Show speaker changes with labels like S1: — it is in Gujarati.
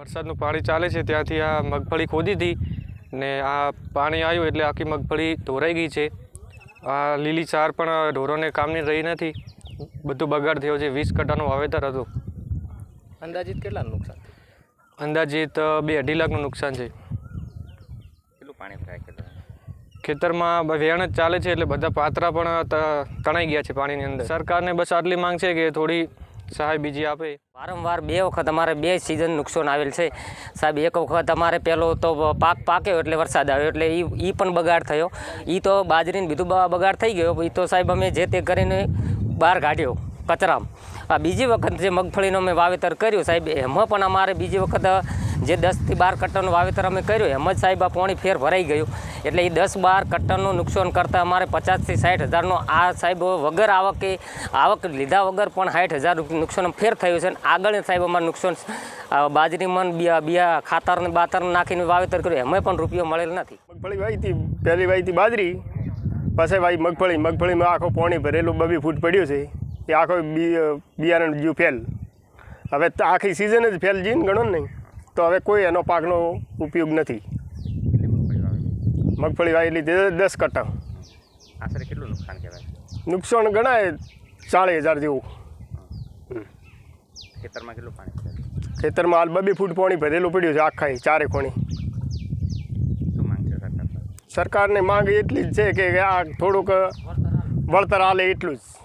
S1: વરસાદનું પાણી ચાલે છે ત્યાંથી આ મગફળી ખોદી હતી ને આ પાણી આવ્યું એટલે આખી મગફળી ધોરાઈ ગઈ છે. આ લીલી ચાર પણ ઢોરોને કામની રહી નથી. બધું બગાડ થયો છે વીસ કટ્ટાનું વાવેતર હતું.
S2: અંદાજિત કેટલાનું નુકસાન
S1: અંદાજિત બે અઢી લાખનું નુકસાન છે.
S2: કેટલું પાણી ભરાય
S1: ખેતરમાં? વેણ જ ચાલે છે એટલે બધા પાત્રા પણ તણાઈ ગયા છે પાણીની અંદર. સરકારને બસ આટલી માંગ છે કે થોડી સહાય બીજી આપે?
S3: વારંવાર બે વખત અમારે બે સિઝન નુકસાન આવેલ છે. સાહેબ, એક વખત અમારે પહેલો તો પાક પાક્યો એટલે વરસાદ આવ્યો એટલે એ એ પણ બગાડ થયો. એ તો બાજરીને બીજું બગાડ થઈ ગયો. એ તો સાહેબ અમે જે તે કરીને બહાર કાઢ્યો કચરામ. આ બીજી વખત જે મગફળીનું મેં વાવેતર કર્યું સાહેબ, એમાં પણ અમારે બીજી વખત જે દસથી બાર કટ્ટાનું વાવેતર અમે કર્યું, એમ જ સાહેબ આ પોણી ફેર ભરાઈ ગયું. એટલે એ દસ બાર કટ્ટરનું નુકસાન કરતાં અમારે પચાસથી સાઠ હજારનો આ સાહેબ વગર આવકે, આવક લીધા વગર પણ સાઠ હજાર નુકસાન ફેર થયું છે અને આગળ સાહેબ અમારે નુકસાન બાજરી બાજરીમાં બિયા બિયા ખાતર ને બાતર નાખીને વાવેતર કર્યું. એમાં પણ રૂપિયો મળેલ નથી.
S4: મગફળી વાવી હતી પહેલી વાવી બાજરી, પછી વાવી મગફળી, મગફળીમાં આખો પાણી ભરેલું બબી ફૂટ પડ્યું છે. એ આખો બિયારણ જ્યું ફેલ. હવે આખી સિઝન જ ફેલ જીન ગણો ને નહીં. તો હવે કોઈ એનો પાકનો ઉપયોગ નથી. મગફળી વાવી લીધી દસ કટ્ટા
S2: આશરે કેટલું નુકસાન કહેવાય?
S4: નુકસાન ગણાય ચાળીસ હજાર જેવું.
S2: ખેતરમાં કેટલું પાણી
S4: ખેતરમાં હાલ બબી ફૂટ પાણી ભરેલું પડ્યું છે આખા ચારે કોણી? સરકારની? માંગ એટલી જ છે કે આ થોડુંક વળતર હાલે એટલું જ.